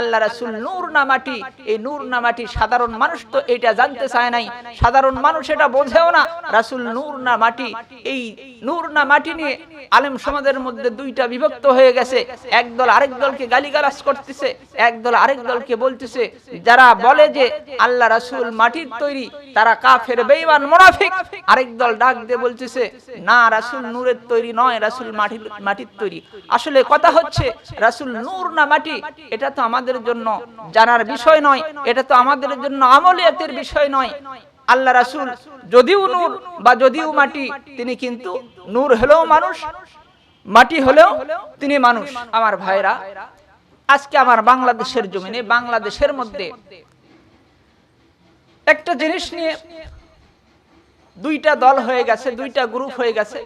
আল্লাহ রাসুল নূর না মাটি এই নূর না মাটি সাধারণ মানুষ তো এটা জানতে চায় নাই। সাধারণ মানুষ এটা বোঝেও না। রাসুল নূর না মাটি এই নূর না মাটি নিয়ে আলেম সমাজের মধ্যে দুইটা বিভক্ত হয়ে গেছে। একদল আরেক দলকে গালিগালাজ করতেছে একদল আরেক দলকে বলতেছে যারা বলে যে আল্লাহ রাসুল মাটির তৈরি তারা কাফের বেঈমান মুনাফিক। আরেক দল ডাক দিয়ে বলতেছে না রাসুল নূরের তৈরি নয় রাসুল মাটির মাটির তৈরি। আসলে কথা হচ্ছে রাসুল নূর না মাটি এটা তো আমাদের জন্য জানার বিষয় নয়, এটা তো আমাদের জন্য আমলিয়াতের বিষয় নয়। আল্লাহ রাসুল যদিও নূর বা যদিও মাটি, তিনি কিন্তু নূর হলেও মানুষ, মাটি হলেও তিনি মানুষ। আমার ভাইরা, আজকে আমার বাংলাদেশের জমিনে, বাংলাদেশের মধ্যে একটা জিনিস নিয়ে দুইটা দল হয়ে গেছে, দুইটা গ্রুপ হয়ে গেছে।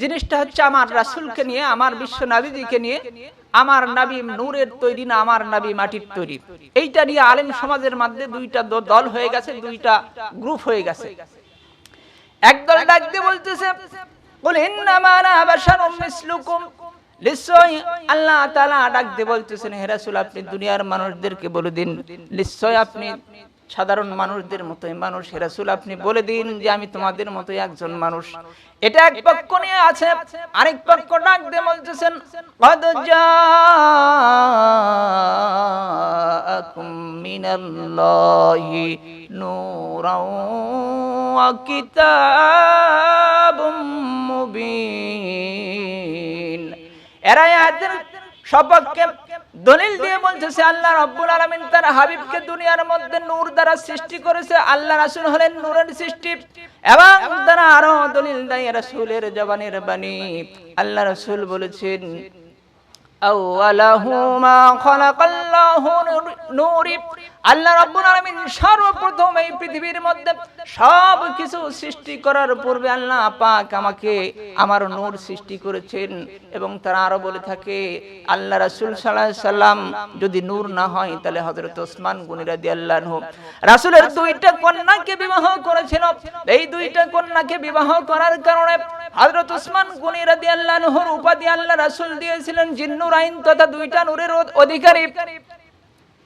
জিনিসটা হচ্ছে আমার রাসুলকে নিয়ে আমার বিশ্ব নাবিজিকে নিয়ে আমার নাবি নূরের তৈরি না আমার নাবি মাটির তৈরি। এইটা নিয়ে আলেম সমাজের মধ্যে দুইটা দল হয়ে গেছে দুইটা গ্রুপ হয়ে গেছে। একদল ডাক দিয়ে বলতেছে বল ইন্নামা আনা বাশারুম মিসলুকুম। নিশ্চয় আল্লাহ তাআলা ডাক দিয়ে বলতেছেন হেরাসুল আপনি দুনিয়ার মানুষদেরকে বলে দিন। নিশ্চয় আপনি সাধারণ মানুষদের মতোই। মানুষ হেরাসুল আপনি বলে দিন যে, আমি তোমাদের মতোই একজন মানুষ। এটা এক পক্ষ নিয়ে আছে, আরেক পক্ষ ডাক দিয়ে বলতেছেন মিনাল্লাহি নূরাও এরা সপক্ষে দলিল দিয়ে বলছে সে আল্লাহ রব্বুল আলমিন তার হাবিবকে দুনিয়ার মধ্যে নূর দ্বারা সৃষ্টি করেছে। আল্লাহ রাসুল হলেন নূরের সৃষ্টি এবং তারা আরও দলিল দেয়, রাসুলের জবানের বাণী। আল্লাহ রাসুল বলেছেন أولهما মা الله নূরি আল্লাহ রাব্বুল আলামিন সর্বপ্রথম এই পৃথিবীর মধ্যে সব কিছু সৃষ্টি করার পূর্বে আল্লাহ পাক আমাকে আমার নূর সৃষ্টি করেছেন এবং তারা আরও বলে থাকে, আল্লাহ রাসূল সাল্লাল্লাহু আলাইহি সাল্লাম যদি নূর না হয় তাহলে হযরত ওসমান গনি রাদিয়াল্লাহু রাসূলের দুইটা কন্যাকে বিবাহ করেছিল। এই দুইটা কন্যাকে বিবাহ করার কারণে হযরত ওসমান গনি রাদিয়াল্লাহুর উপাধি আল্লাহ রাসূল দিয়েছিলেন। জিন্নুর আইন তথা দুইটা নূরের অধিকারী।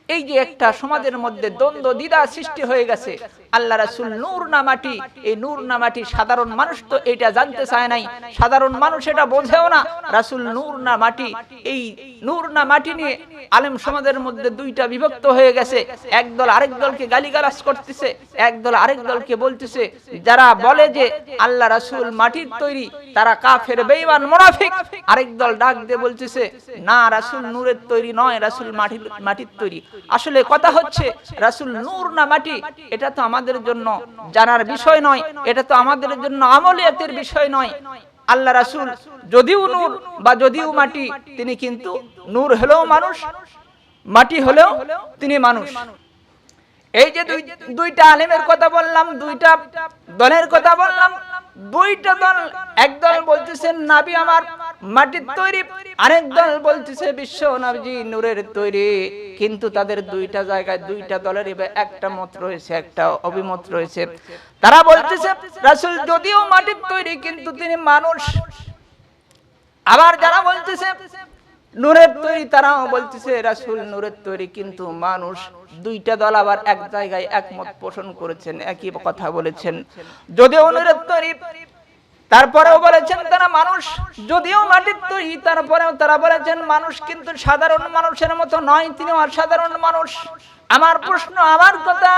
এই যে একটা সমাজের মধ্যে দ্বন্দ্ব, দ্বিধা সৃষ্টি হয়ে গেছে। আল্লাহ রাসুল নূর না মাটি এই নূর না মাটি সাধারণ মানুষ তো এটা জানতে চায় নাই। সাধারণ মানুষ এটা বোঝেও না। রাসুল নূর না মাটি এই নূর না মাটি নিয়ে আলেম সমাজের মধ্যে দুইটা বিভক্ত হয়ে গেছে। একদল আরেক দলকে গালিগালাজ করতেছে একদল আরেক দলকে বলতেছে, যারা বলে যে আল্লাহ রাসুল মাটির তৈরি, তারা কাফের, বেঈমান, মুনাফিক। আরেক দল ডাক দিয়ে বলতেছে, না, রাসুল নূরের তৈরি নয়, রাসুল মাটির মাটির তৈরি। আসলে কথা হচ্ছে রাসুল নূর না মাটি এটা তো আমাদের জন্য জানার বিষয় নয় এটা তো আমাদের জন্য আমলিয়াতের বিষয় নয়। আল্লাহ রাসুল যদিও নূর বা যদিও মাটি তিনি কিন্তু নূর হলেও মানুষ মাটি হলেও তিনি মানুষ। এই যে দুইটা আলেমের কথা বললাম দুইটা দলের কথা বললাম দুইটা দল একদল বলতেছেন নাবি আমার মাটির তৈরি আরেক দল বলতেছে বিশ্ব নবজি নূরের তৈরি। কিন্তু তাদের দুইটা জায়গায় দুইটা দলের এবার একটা মত রয়েছে, একটা অভিমত রয়েছে। তারা বলতেছে, রাসূল যদিও মাটির তৈরি, কিন্তু তিনি মানুষ। আবার যারা বলতেছে, নূরের তৈরি তারাও বলতেছে, রাসূল নূরের তৈরি, কিন্তু মানুষ। দুইটা দল আবার এক জায়গায় একমত পোষণ করেছেন, একই কথা বলেছেন। যদিও নূরের তৈরি তারপরেও বলেছেন, তারা মানুষ, যদিও মাটির তৈরি, তারপরেও তারা বলেছেন, মানুষ কিন্তু সাধারণ মানুষের মতো নয় তিনি অসাধারণ মানুষ। আমার প্রশ্ন আমার কথা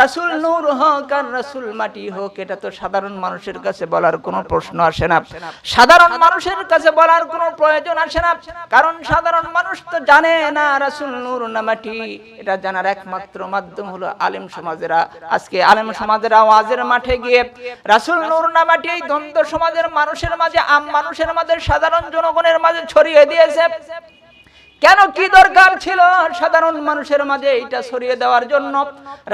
রাসুল নূর হোক আর রাসুল মাটি হোক এটা তো সাধারণ মানুষের কাছে বলার কোনো প্রশ্ন আসে না। সাধারণ মানুষের কাছে বলার কোনো প্রয়োজন আসে না। কারণ সাধারণ মানুষ তো জানে না রাসুল নূর না মাটি। এটা জানার একমাত্র মাধ্যম হলো আলেম সমাজেরা। আজকে আলেম সমাজের আওয়াজের মাঠে গিয়ে রাসুল নূর না মাটি এই দ্বন্দ্ব সমাজের মানুষের মাঝে আম মানুষের মাঝে সাধারণ জনগণের মাঝে ছড়িয়ে দিয়েছে। কেন কি দরকার ছিল? সাধারণ মানুষের মাঝে এটা সরিয়ে দেওয়ার জন্য।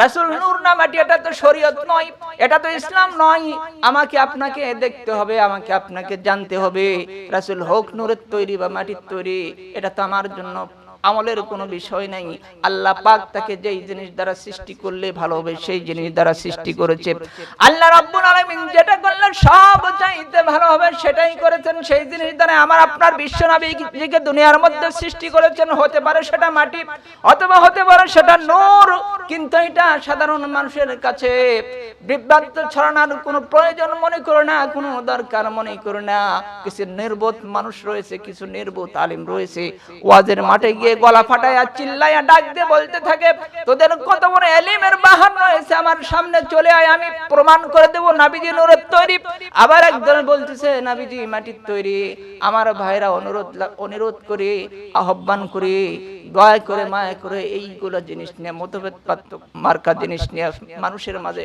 রাসুল নূর নামাটি এটা তো শরীয়ত নয়, এটা তো ইসলাম নয়। আমাকে আপনাকে দেখতে হবে, আমাকে আপনাকে জানতে হবে। রাসুল হোক নূরের তৈরি বা মাটির তৈরি, এটা তো আমার জন্য আমলের কোনো বিষয় নাই। আল্লাহ পাক তাকে যেই জিনিস দ্বারা সৃষ্টি করলে ভালো হবে সেই জিনিস দ্বারা সৃষ্টি করেছে। আল্লাহ রব্বুল আলামিন যেটা করলে সব চাইতে ভালো হবে সেটাই করেছেন। সেই জিনিস দ্বারা আমার আপনার বিশ্ব নবীকে দুনিয়ার মধ্যে সৃষ্টি করেছেন। হতে পারে সেটা মাটি, অথবা হতে পারে সেটা নূর। কিন্তু এটা সাধারণ মানুষের কাছে বিভ্রান্ত ছড়ানোর কোনো প্রয়োজন মনে করে না, কোনো দরকার মনে করে না। কিছু নির্বোধ মানুষ রয়েছে, কিছু নির্বোধ আলিম রয়েছে। ওয়াজের মাঠে গিয়ে গলা ফাটাইয়া চিল্লাইয়া ডাক দিয়ে বলতে থাকে, তোদের কত বড় এলিমের বাহান রয়েছে, আমার সামনে চলে আয়, আমি প্রমাণ করে দেবো নাবিজি নূরের তৈরি। আবার একদল বলতেছে, নাবিজি, মাটির তৈরি। আমার ভাইরা অনুরোধ অনুরোধ করে, আহ্বান করে দয়া করে, মায়া করে এইগুলো জিনিস নিয়ে, মতভেদ মার্কা জিনিস নিয়ে মানুষের মাঝে,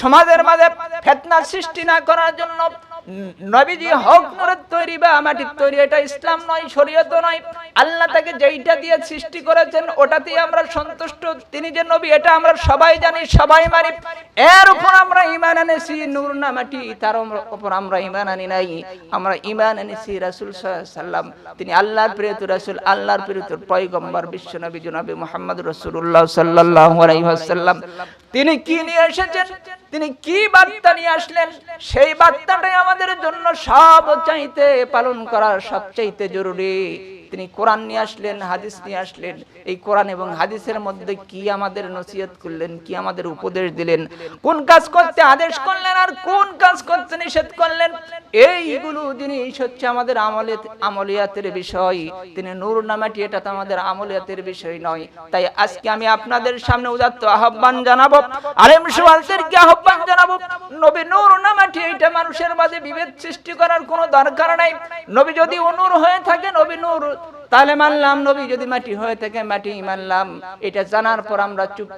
সমাজের মাঝে ফেতনা সৃষ্টি না করার জন্য নবীজি হক তৈরি বা মাটির তৈরি, এটা ইসলাম নয়, শরীয়ত নয়। আল্লাহ তাকে যেইটা দিয়ে সৃষ্টি করেছেন আমরা সন্তুষ্ট। তিনি যে নবী, এটা আমরা সবাই জানি, সবাই এর উপর আমরা ইমান এনেছি, নূর না মাটি, তার উপর আমরা ইমান আনি নাই। আমরা ইমান এনেছি রাসূল সাল্লাম। তিনি আল্লাহর প্রিয়ত রাসূল, আল্লাহর প্রিয়ত পয়গম্বর বিশ্ব নবী জনাবে মুহাম্মদ রাসূলুল্লাহ সাল্লাল্লাহু আলাইহি তিনি কি নিয়ে এসেছেন? তিনি কি বার্তা নিয়ে আসলেন? সেই বার্তাটাই আমাদের জন্য সব চাইতে পালন করার সবচাইতে জরুরি। তিনি কোরআন নিয়ে আসলেন, হাদিস নিয়ে আসলেন। এই কোরআন এবং হাদিসের মধ্যে কি আমাদের নসিহত করলেন, কি আমাদের উপদেশ দিলেন, কোন কাজ করতে আদেশ করলেন আর কোন কাজ করতে নিষেধ করলেন, এইগুলো জিনিস হচ্ছে আমাদের আমলে আমলিয়াতের বিষয়। তিনি নূর নামাটি, এটা তো আমাদের আমলিয়াতের বিষয় নয়। তাই আজকে আমি আপনাদের সামনে উদাত্ত আহ্বান জানাব, আলেম সুয়ালদেরকে আহ্বান জানাব, নবী নূর নামাটি এটা মানুষের মাঝে বিভেদ সৃষ্টি করার কোনো দরকার নাই। নবী যদি অনুর হয়ে থাকে, নবী নূর তাহলে মানলাম নবী যদি মাটি হয়ে থাকে, মাটি মানলাম। এটা জানার পর আমরা চুপ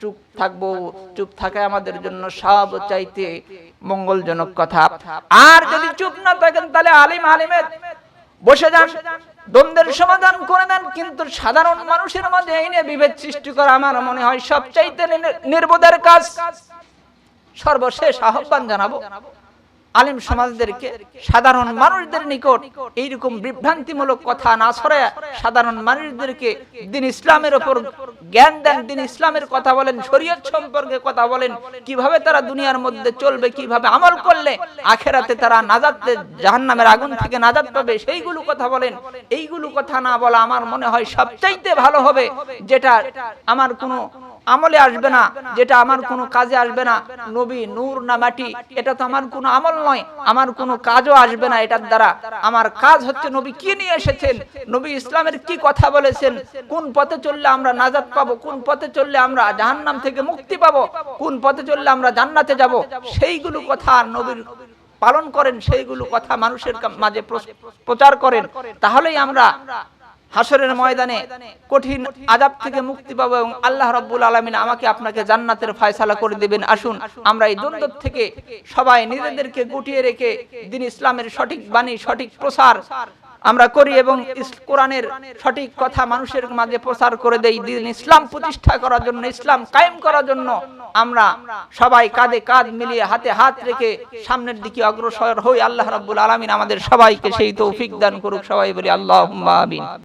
চুপ থাকব। চুপ থাকে আমাদের জন্য সব চাইতে মঙ্গলজনক কথা। আর যদি চুপ না থাকেন, তাহলে আলিম আলিমের বসে যান। দ্বন্দ্বের সমাধান করে দেন। কিন্তু সাধারণ মানুষের মাঝে এই নিয়ে বিভেদ সৃষ্টি করা আমার মনে হয় সবচাইতে নির- নির্বোধের কাজ। সর্বশেষ আহ্বান জানাব। আলিম সমাজদেরকে সাধারণ মানুষদের নিকট এইরকম বিভ্রান্তিমূলক কথা না ছড়ায় সাধারণ মানুষদেরকে দিন ইসলামের ওপর জ্ঞান দেন, দিন ইসলামের কথা বলেন, শরীয়ত সম্পর্কে কথা বলেন, কীভাবে তারা দুনিয়ার মধ্যে চলবে, কীভাবে আমল করলে আখেরাতে তারা নাজাত জাহান্নামের আগুন থেকে নাজাত পাবে, সেইগুলো কথা বলেন। এইগুলো কথা না বলা আমার মনে হয় সবচাইতে ভালো হবে, যেটা আমার কোনো আমলে আসবে না যেটা আমার কোনো কাজে আসবে না। নবী নূর না মাটি এটা তো আমার কোনো আমল নয় আমার কোনো কাজও আসবে না এটার দ্বারা। আমার কাজ হচ্ছে নবী কি নিয়ে এসেছেন? নবী ইসলামের কি কথা বলেছেন? কোন পথে চললে আমরা নাজাত পাবো? কোন পথে চললে আমরা জাহান্নাম থেকে মুক্তি পাবো? কোন পথে চললে আমরা জান্নাতে যাব? সেইগুলো কথা নবীর পালন করেন সেইগুলো কথা মানুষের মাঝে প্রচার করেন। তাহলেই আমরা হাসরের ময়দানে কঠিন আজাব থেকে মুক্তি পাবো এবং আল্লাহ রাব্বুল আলামিন আমাকে আপনাকে জান্নাতের ফয়সালা করে দিবেন। আসুন আমরা এই দ্বন্দ্ব থেকে সবাই নিজেদেরকে গুটিয়ে রেখে দিন ইসলামের সঠিক বাণী সঠিক প্রসার আমরা করি এবং কোরআনের সঠিক কথা মানুষের মাঝে প্রচার করে দেই। দিন ইসলাম প্রতিষ্ঠা করার জন্য ইসলাম কায়েম করার জন্য আমরা সবাই কাঁধে কাঁধ মিলিয়ে হাতে হাত রেখে সামনের দিকে অগ্রসর হই। আল্লাহ রাব্বুল আলামিন আমাদের সবাইকে সেই তৌফিক দান করুক সবাই বলি আল্লাহ আমিন